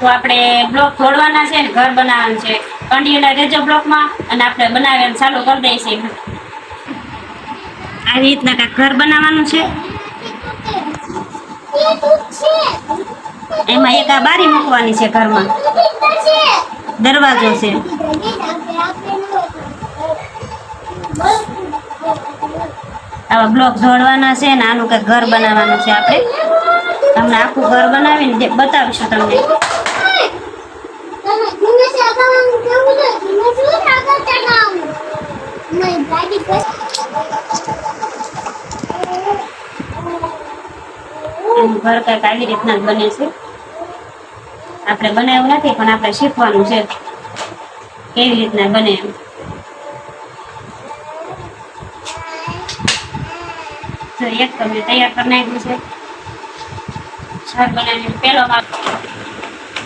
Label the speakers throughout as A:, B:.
A: તો આપણે બ્લોક જોડવાના છે ને ઘર બનાવવાનું છે. કન્ટિન્યુ રેજો બ્લોકમાં અને આપણે બનાવીને ચાલુ કરી દઈશું આવી રીતના કાંઈક ઘર બનાવવાનું છે. એમાં એક આ બારી મૂકવાની છે ઘરમાં. દરવાજો છે. આવા બ્લોક જોડવાના છે ને આનું કંઈક ઘર બનાવવાનું છે આપણે. તમને આખું ઘર બનાવીને બતાવીશું તમને. ઘર કંઈક આવી રીતના બને છે. આપણે બનાવ્યું નથી, પણ આપણે શીખવાનું છે. કેવી રીતના બને એમ. એક તો મેં તૈયાર કરી નાખ્યું છે. બનાવીને પેલો ભાગ.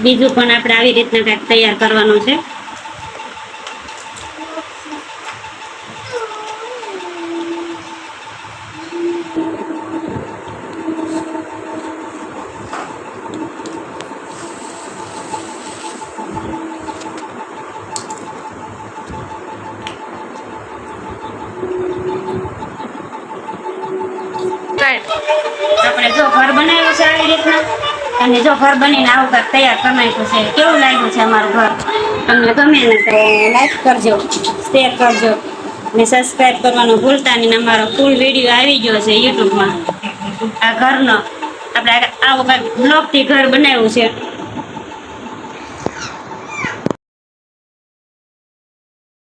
A: બીજું પણ આપણે આવી રીતના કંઈક તૈયાર કરવાનું છે. આપણે જો ઘર બનાવ્યું છે આવી રીતના, અને જો ઘર બનીને આવું કાંઈક તૈયાર કરી છે, કેવું લાગ્યું છે અમારું ઘર? તમને ગમે ને તો લાઈક કરજો શેર કરજો, ને સબસ્ક્રાઈબ કરવાનું ભૂલતા નહીં અમારો ફૂલ વીડિયો આવી ગયો છે યુટ્યુબમાં આ ઘરનો, આપણે આવું કાંઈક બ્લોગથી ઘર બનાવ્યું છે.